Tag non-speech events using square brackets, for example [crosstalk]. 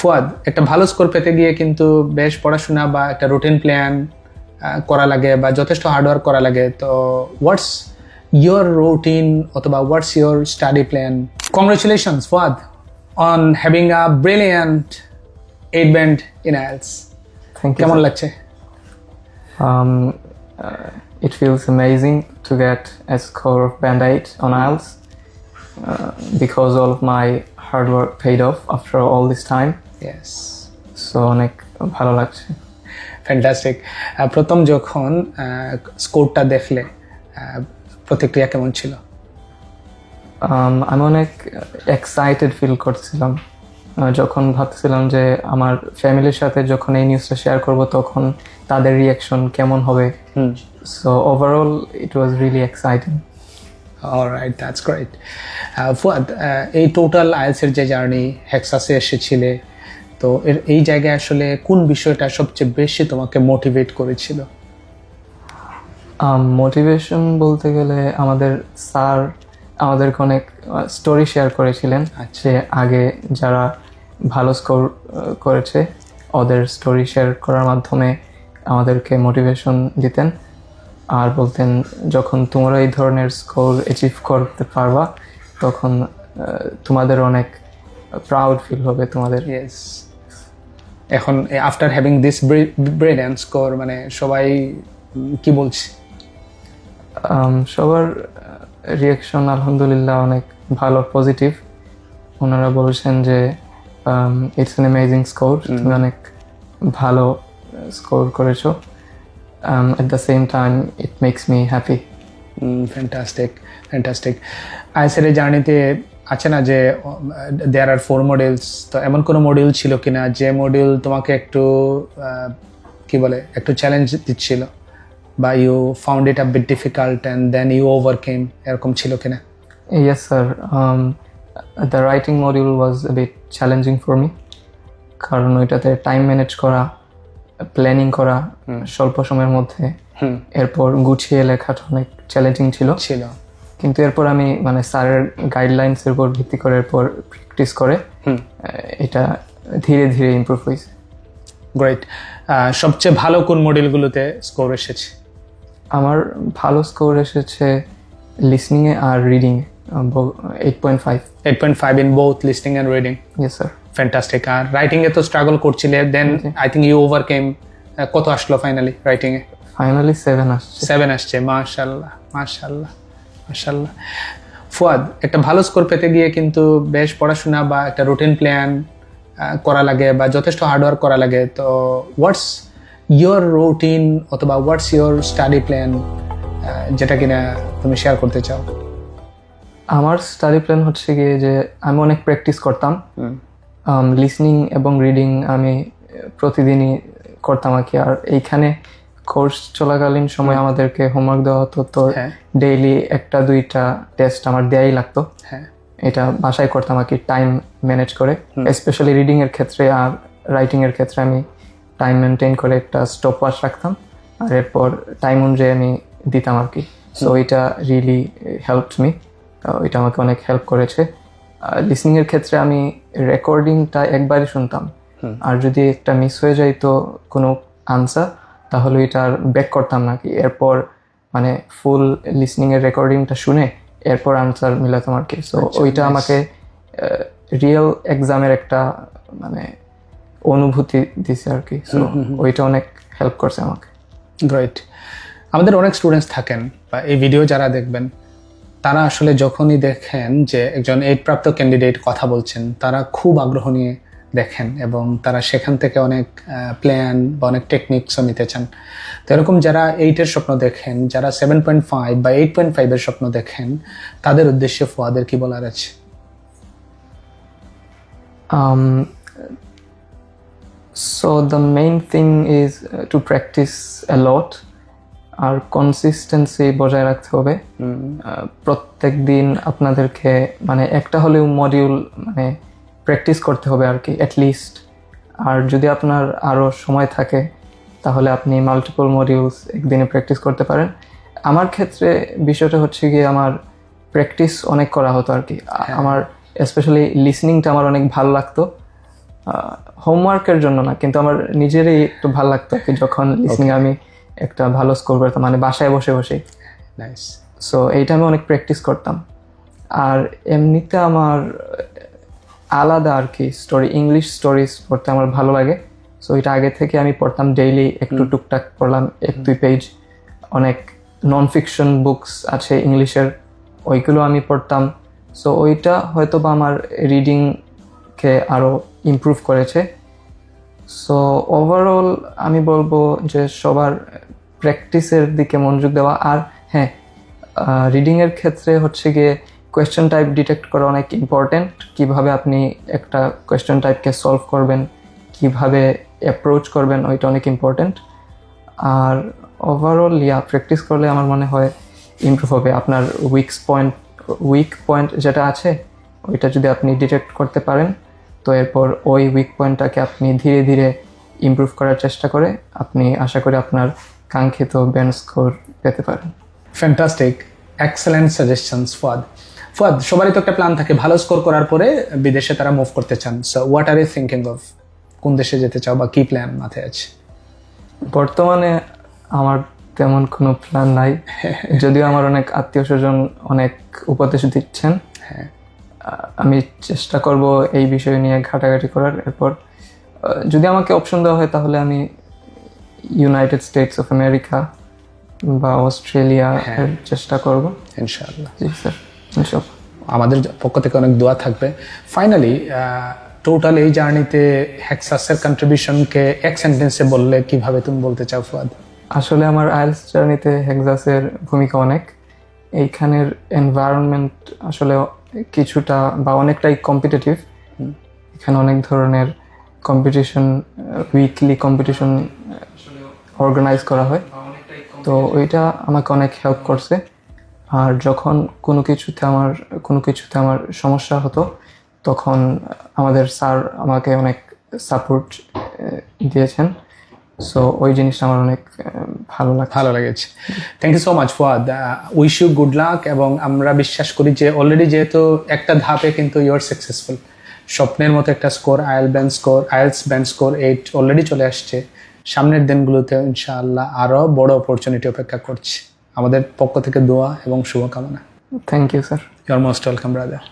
ফুয়াদ একটা ভালো স্কোর পেতে গিয়ে কিন্তু বেশ পড়াশোনা বা একটা রুটিন প্ল্যান করা লাগে বা যথেষ্ট হার্ডওয়ার্ক করা লাগে। তো হোয়াটস ইয়োর রুটিন অথবা what's your study plan congratulations Fuad on having a brilliant eight band in Thank কেমন লাগছে? It feels amazing to get a score of band 8 on IELTS uh, because all of my hard work paid off after all this time. Yes So অনেক ভালো লাগছে। Fantastic প্রথম যখন স্কোরটা দেখলে প্রতিক্রিয়া কেমন ছিল? Um, আমি অনেক এক্সাইটেড ফিল করছিলাম। যখন ভাবছিলাম যে আমার ফ্যামিলির সাথে যখন এই নিউজটা শেয়ার করব তখন তাদের রিয়াকশন কেমন হবে। So overall it was really exciting alright that's great Fuad এই টোটাল আইএলসের যে জার্নি হেক্সাসে এসেছিলে তো এর এই জায়গায় আসলে কোন বিষয়টা সবচেয়ে বেশি তোমাকে মোটিভেট করেছিল? মোটিভেশন Um, বলতে গেলে আমাদের স্যার আমাদেরকে অনেক স্টোরি শেয়ার করেছিলেন আচ্ছা। যে আগে যারা ভালো স্কোর করেছে ওদের স্টোরি শেয়ার করার মাধ্যমে আমাদেরকে মোটিভেশন দিতেন। আর বলতেন যখন তোমরা এই ধরনের স্কোর অ্যাচিভ করতে পারবা তখন তোমাদের অনেক প্রাউড ফিল হবে তোমাদের। ইয়েস এখন after having this brilliant score মানে সবাই কি বলছে? সবার রিয়াকশন আলহামদুলিল্লাহ অনেক ভালো পজিটিভ ওনারা বলছেন যে ইটস অ্যান অ্যামেজিং স্কোর তুমি অনেক ভালো স্কোর করেছ। At the same time it makes me happy fantastic fantastic আইএসের এই জার্নিতে আছে না যে দেয়ার আর ফোর মডেলস তো এমন কোনো মডিউল ছিল কিনা যে মডিউল তোমাকে একটু কি বলে একটু চ্যালেঞ্জ দিচ্ছিল? বা you found it a bit difficult and then you overcame এরকম ছিল কিনা yes sir the writing module was bit challenging for me কারণ ওইটাতে টাইম ম্যানেজ করা প্ল্যানিং করা স্বল্প সময়ের মধ্যে। এরপর গুছিয়ে লেখাটা অনেক চ্যালেঞ্জিং ছিল। ছিল। কিন্তু এরপর আমি মানে স্যারের গাইডলাইন্সের উপর ভিত্তি করে এরপর প্র্যাকটিস করে এটা ধীরে ধীরে ইমপ্রুভ হয়েছে। গ্রেট সবচেয়ে ভালো কোন মডিউলগুলোতে স্কোর এসেছে? আমার ভালো স্কোর এসেছে লিসনিংয়ে আর রিডিংয়ে eight point five eight point five in both listening and reading yes sir fantastic আর রাইটিংয়ে তো স্ট্রাগল করছিলে then I think you overcame কত আসলো ফাইনালি রাইটিংয়ে ফাইনালি সেভেন আসছে। সেভেন আসছে মাশাল্লাহ মাশাল্লাহ মাশাল্লাহ ফুয়াদ একটা ভালো স্কোর পেতে গিয়ে কিন্তু বেশ পড়াশোনা বা একটা রুটিন প্ল্যান করা লাগে বা যথেষ্ট হার্ডওয়ার্ক করা লাগে। তো হোয়াটস ইয়োর রুটিন অথবা হোয়াটস ইয়োর স্টাডি প্ল্যান যেটা কিনা তুমি শেয়ার করতে চাও? আমার স্টাডি প্ল্যান হচ্ছে গিয়ে যে আমি অনেক প্র্যাকটিস করতাম। লিসনিং এবং রিডিং আমি প্রতিদিনই করতাম আর কি। আর এইখানে কোর্স চলাকালীন সময় আমাদেরকে হোমওয়ার্ক দেওয়া হতো তো হ্যাঁ। ডেইলি একটা দুইটা টেস্ট আমার দেয়াই লাগতো। হ্যাঁ। এটা বাসায় করতাম আর কি টাইম ম্যানেজ করে। স্পেশালি রিডিং এর ক্ষেত্রে আর রাইটিং এর ক্ষেত্রে আমি টাইম মেনটেন করে একটা স্টপ ওয়াচ রাখতাম। আর এরপর টাইম অনুযায়ী আমি দিতাম আর কি। সো এটা রিয়েলি হেল্প মি এটা আমাকে অনেক হেল্প করেছে। লিসনিং এর ক্ষেত্রে আমি রেকর্ডিংটা একবারই শুনতাম। আর যদি একটা মিস হয়ে যায় তো কোনো আনসার তাহলে এটা আর ব্যাক করতাম না। কি এরপর মানে ফুল লিসনিং এর রেকর্ডিংটা শুনে এরপর আনসার মিলাতাম আর কি। সো ওইটা আমাকে রিয়েল এক্সামের একটা মানে অনুভূতি দিছে আর কি। সো ওইটা অনেক হেল্প করছে আমাকে। গ্রেট আমাদের অনেক স্টুডেন্টস থাকেন বা এই ভিডিও যারা দেখবেন তারা আসলে যখনই দেখেন যে একজন এইট প্রাপ্ত ক্যান্ডিডেট কথা বলছেন তারা খুব আগ্রহ নিয়ে দেখেন এবং তারা সেখান থেকে অনেক প্ল্যান বা অনেক টেকনিকসও নিতে চান। তো এরকম যারা এইটের স্বপ্ন দেখেন যারা সেভেন পয়েন্ট ফাইভ বা এইট পয়েন্ট ফাইভের স্বপ্ন দেখেন তাদের উদ্দেশ্যে ফোয়াদের কি বলার আছে? Um, so the main thing is uh, to practice a lot. আর কনসিস্টেন্সি বজায় রাখতে হবে। প্রত্যেক দিন আপনাদেরকে মানে একটা হলেও মডিউল মানে প্র্যাকটিস করতে হবে আর কি অ্যাটলিস্ট আর যদি আপনার আরও সময় থাকে তাহলে আপনি মাল্টিপল মডিউলস একদিনে প্র্যাকটিস করতে পারেন। আমার ক্ষেত্রে বিষয়টা হচ্ছে গিয়ে আমার প্র্যাকটিস অনেক করা হতো আর কি। আমার স্পেশালি লিসনিংটা আমার অনেক ভালো লাগতো। হোমওয়ার্কের জন্য না কিন্তু আমার নিজেরই একটু ভালো লাগতো কি যখন লিসনিং আমি একটা ভালো স্কোর করতাম মানে বাসায় বসে বসে। নাইস সো এইটা আমি অনেক প্র্যাকটিস করতাম। আর এমনিতে আমার আলাদা আর কি স্টোরি ইংলিশ স্টোরিজ পড়তে আমার ভালো লাগে। সো এটা আগে থেকে আমি পড়তাম ডেইলি একটু টুকটাক পড়লাম এক দুই পেজ অনেক নন ফিকশন বুকস আছে ইংলিশের ওইগুলো আমি পড়তাম। সো ওইটা হয়তো বা আমার রিডিংকে আরও ইমপ্রুভ করেছে। সো ওভারঅল আমি বলব যে সবার প্র্যাকটিসের দিকে মনোযোগ দেওয়া আর হ্যাঁ রিডিংয়ের ক্ষেত্রে হচ্ছে গিয়ে কোয়েশ্চেন টাইপ ডিটেক্ট করা অনেক ইম্পর্টেন্ট কীভাবে আপনি একটা কোয়েশ্চেন টাইপকে সলভ করবেন, কীভাবে অ্যাপ্রোচ করবেন, ওইটা অনেক ইম্পর্টেন্ট আর ওভারঅল ইয়া প্র্যাকটিস করলে আমার মনে হয় ইমপ্রুভ হবে। আপনার উইকস পয়েন্ট উইক পয়েন্ট যেটা আছে, ওইটা যদি আপনি ডিটেক্ট করতে পারেন, তো এরপর ওই উইক পয়েন্টটাকে আপনি ধীরে ধীরে ইমপ্রুভ করার চেষ্টা করে। আপনি আশা করি আপনার কাঙ্ক্ষিত ব্যান্ড স্কোর পেতে পারেন। Fantastic excellent suggestions Fuad Fuad সবারই তো একটা প্ল্যান থাকে। ভালো স্কোর করার পরে বিদেশে তারা মুভ করতে চান। So what are you thinking of কোন দেশে যেতে চাও বা কি প্ল্যান মাথায় আছে? বর্তমানে আমার তেমন কোনো প্ল্যান নাই। [laughs] যদিও আমার অনেক আত্মীয় স্বজন অনেক উপদেশ দিচ্ছেন। হ্যাঁ। আমি চেষ্টা করব এই বিষয় নিয়ে ঘাটাঘাটি করার। এরপর যদি আমাকে অপশন দেওয়া হয় তাহলে আমি ইউনাইটেড স্টেটস অফ আমেরিকা বা অস্ট্রেলিয়া চেষ্টা করব। ইনশাআল্লাহ। জি স্যার আমাদের পক্ষ থেকে অনেক দোয়া থাকবে। ফাইনালি টোটাল এই জার্নিতে হ্যাক্সাসের কন্ট্রিবিউশনকে এক সেন্টেন্সে বললে কীভাবে তুমি বলতে চাও ফুয়াদ? আসলে আমার আইএলস জার্নিতে হেক্সাসের ভূমিকা অনেক। এইখানের এনভায়রনমেন্ট আসলে কিছুটা বা অনেকটাই কম্পিটিটিভ এখানে অনেক ধরনের কম্পিটিশন উইকলি কম্পিটিশন অর্গানাইজ করা হয়। তো ওইটা আমাকে অনেক হেল্প করছে। আর যখন কোনো কিছুতে আমার, কোনো কিছুতে আমার সমস্যা হতো, তখন আমাদের স্যার আমাকে অনেক সাপোর্ট দিয়েছেন। সো ওই জিনিসটা আমার অনেক ভালো লাগে ভালো লেগেছে। Thank you so much Fuad wish you good luck এবং আমরা বিশ্বাস করি যে অলরেডি যেহেতু একটা ধাপে কিন্তু ইউর সাকসেসফুল স্বপ্নের মতো একটা score আয়েল band score IELTS band score eight already চলে আসছে। সামনের দিনগুলোতে ইনশাআল্লাহ আরও বড় অপরচুনিটি অপেক্ষা করছে। আমাদের পক্ষ থেকে দোয়া এবং শুভকামনা। Thank you sir your most welcome brother